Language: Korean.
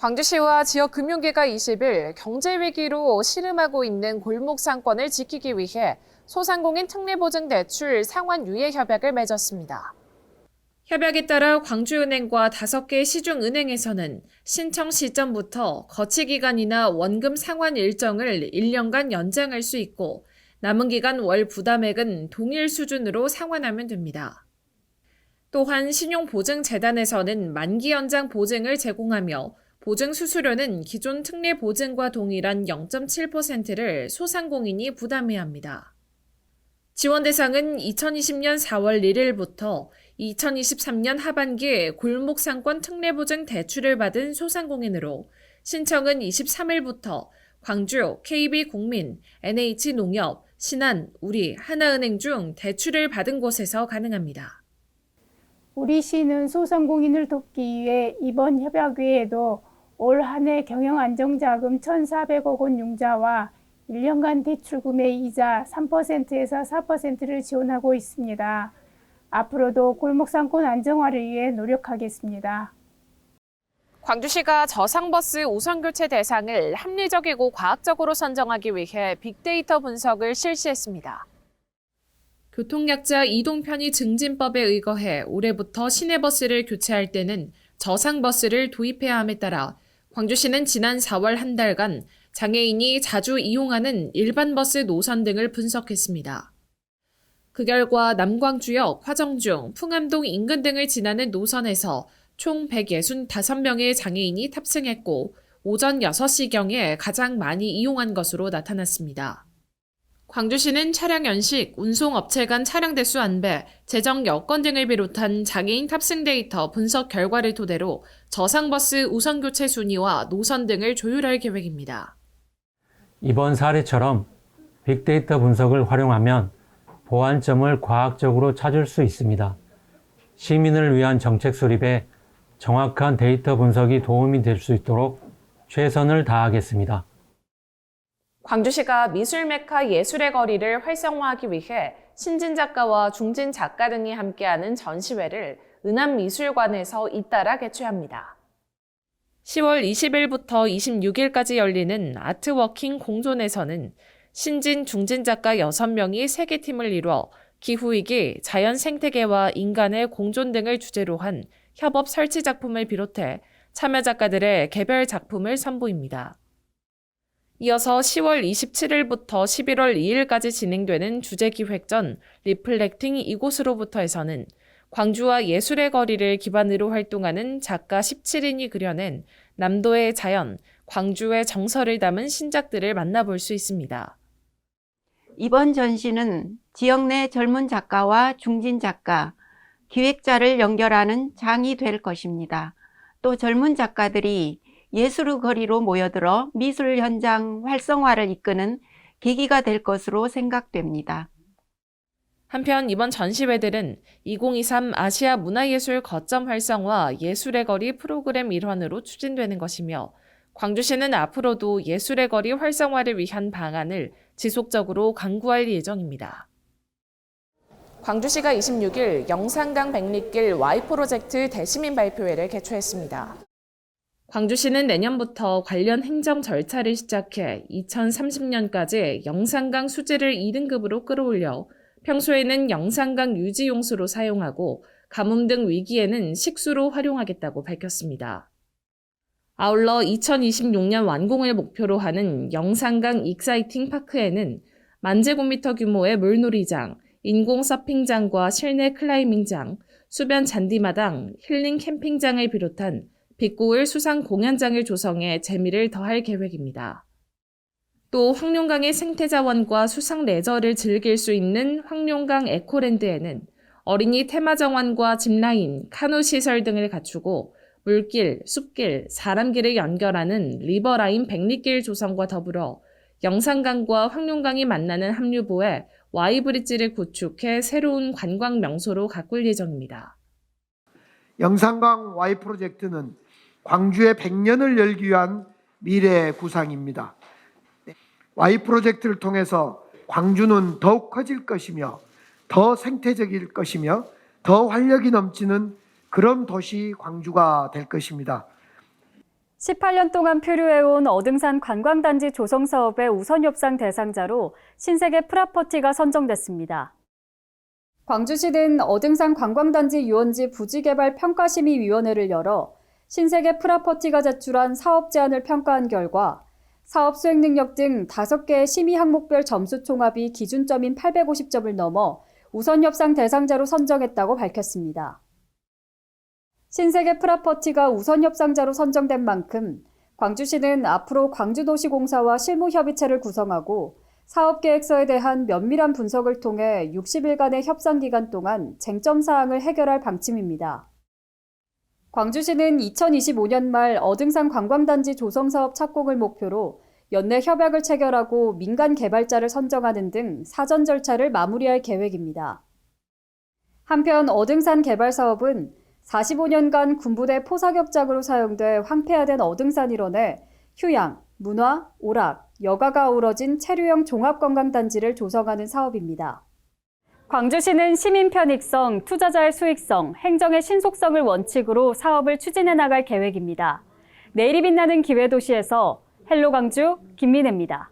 광주시와 지역 금융계가 20일 경제 위기로 씨름하고 있는 골목 상권을 지키기 위해 소상공인 특례보증 대출 상환 유예 협약을 맺었습니다. 협약에 따라 광주은행과 5개 시중은행에서는 신청 시점부터 거치 기간이나 원금 상환 일정을 1년간 연장할 수 있고 남은 기간 월 부담액은 동일 수준으로 상환하면 됩니다. 또한 신용보증재단에서는 만기 연장 보증을 제공하며 보증 수수료는 기존 특례 보증과 동일한 0.7%를 소상공인이 부담해야 합니다. 지원 대상은 2020년 4월 1일부터 2023년 하반기에 골목 상권 특례 보증 대출을 받은 소상공인으로 신청은 23일부터 광주, KB국민, NH농협, 신한, 우리, 하나은행 중 대출을 받은 곳에서 가능합니다. 우리 시는 소상공인을 돕기 위해 이번 협약 외에도 올 한 해 경영안정자금 1,400억 원 융자와 1년간 대출 구매 이자 3%에서 4%를 지원하고 있습니다. 앞으로도 골목상권 안정화를 위해 노력하겠습니다. 광주시가 저상버스 우선교체 대상을 합리적이고 과학적으로 선정하기 위해 빅데이터 분석을 실시했습니다. 교통약자 이동 편의 증진법에 의거해 올해부터 시내버스를 교체할 때는 저상버스를 도입해야 함에 따라 광주시는 지난 4월 한 달간 장애인이 자주 이용하는 일반 버스 노선 등을 분석했습니다. 그 결과 남광주역, 화정중, 풍암동 인근 등을 지나는 노선에서 총 165명의 장애인이 탑승했고 오전 6시경에 가장 많이 이용한 것으로 나타났습니다. 광주시는 차량 연식, 운송업체 간 차량 대수 안배, 재정 여건 등을 비롯한 장애인 탑승 데이터 분석 결과를 토대로 저상버스 우선 교체 순위와 노선 등을 조율할 계획입니다. 이번 사례처럼 빅데이터 분석을 활용하면 보완점을 과학적으로 찾을 수 있습니다. 시민을 위한 정책 수립에 정확한 데이터 분석이 도움이 될 수 있도록 최선을 다하겠습니다. 광주시가 미술 메카 예술의 거리를 활성화하기 위해 신진 작가와 중진 작가 등이 함께하는 전시회를 은암미술관에서 잇따라 개최합니다. 10월 20일부터 26일까지 열리는 아트워킹 공존에서는 신진, 중진 작가 6명이 세개 팀을 이뤄 기후위기, 자연 생태계와 인간의 공존 등을 주제로 한 협업 설치 작품을 비롯해 참여 작가들의 개별 작품을 선보입니다. 이어서 10월 27일부터 11월 2일까지 진행되는 주제기획전 리플렉팅 이곳으로부터에서는 광주와 예술의 거리를 기반으로 활동하는 작가 17인이 그려낸 남도의 자연, 광주의 정서를 담은 신작들을 만나볼 수 있습니다. 이번 전시는 지역 내 젊은 작가와 중진 작가, 기획자를 연결하는 장이 될 것입니다. 또 젊은 작가들이 예술의 거리로 모여들어 미술 현장 활성화를 이끄는 계기가 될 것으로 생각됩니다. 한편 이번 전시회들은 2023 아시아 문화예술 거점 활성화 예술의 거리 프로그램 일환으로 추진되는 것이며 광주시는 앞으로도 예술의 거리 활성화를 위한 방안을 지속적으로 강구할 예정입니다. 광주시가 26일 영산강 백리길 Y 프로젝트 대시민 발표회를 개최했습니다. 광주시는 내년부터 관련 행정 절차를 시작해 2030년까지 영산강 수질을 2등급으로 끌어올려 평소에는 영산강 유지용수로 사용하고 가뭄 등 위기에는 식수로 활용하겠다고 밝혔습니다. 아울러 2026년 완공을 목표로 하는 영산강 익사이팅 파크에는 만 제곱미터 규모의 물놀이장, 인공 서핑장과 실내 클라이밍장, 수변 잔디마당, 힐링 캠핑장을 비롯한 빛고을 수상 공연장을 조성해 재미를 더할 계획입니다. 또 황룡강의 생태자원과 수상 레저를 즐길 수 있는 황룡강 에코랜드에는 어린이 테마정원과 짚라인, 카누 시설 등을 갖추고 물길, 숲길, 사람길을 연결하는 리버라인 백리길 조성과 더불어 영산강과 황룡강이 만나는 합류부에 Y브릿지를 구축해 새로운 관광 명소로 가꿀 예정입니다. 영산강 Y 프로젝트는 광주의 100년을 열기 위한 미래 구상입니다. Y 프로젝트를 통해서 광주는 더욱 커질 것이며 더 생태적일 것이며 더 활력이 넘치는 그런 도시 광주가 될 것입니다. 18년 동안 표류해온 어등산 관광단지 조성 사업의 우선 협상 대상자로 신세계 프라퍼티가 선정됐습니다. 광주시는 어등산 관광단지 유원지 부지개발 평가심의위원회를 열어 신세계 프라퍼티가 제출한 사업 제안을 평가한 결과 사업 수행 능력 등 5개의 심의 항목별 점수 총합이 기준점인 850점을 넘어 우선 협상 대상자로 선정했다고 밝혔습니다. 신세계 프라퍼티가 우선 협상자로 선정된 만큼 광주시는 앞으로 광주도시공사와 실무협의체를 구성하고 사업계획서에 대한 면밀한 분석을 통해 60일간의 협상 기간 동안 쟁점 사항을 해결할 방침입니다. 광주시는 2025년 말 어등산 관광단지 조성 사업 착공을 목표로 연내 협약을 체결하고 민간 개발자를 선정하는 등 사전 절차를 마무리할 계획입니다. 한편 어등산 개발 사업은 45년간 군부대 포사격장으로 사용돼 황폐화된 어등산 일원에 휴양, 문화, 오락, 여가가 어우러진 체류형 종합관광단지를 조성하는 사업입니다. 광주시는 시민 편익성, 투자자의 수익성, 행정의 신속성을 원칙으로 사업을 추진해 나갈 계획입니다. 내일이 빛나는 기회도시에서 헬로 광주 김민혜입니다.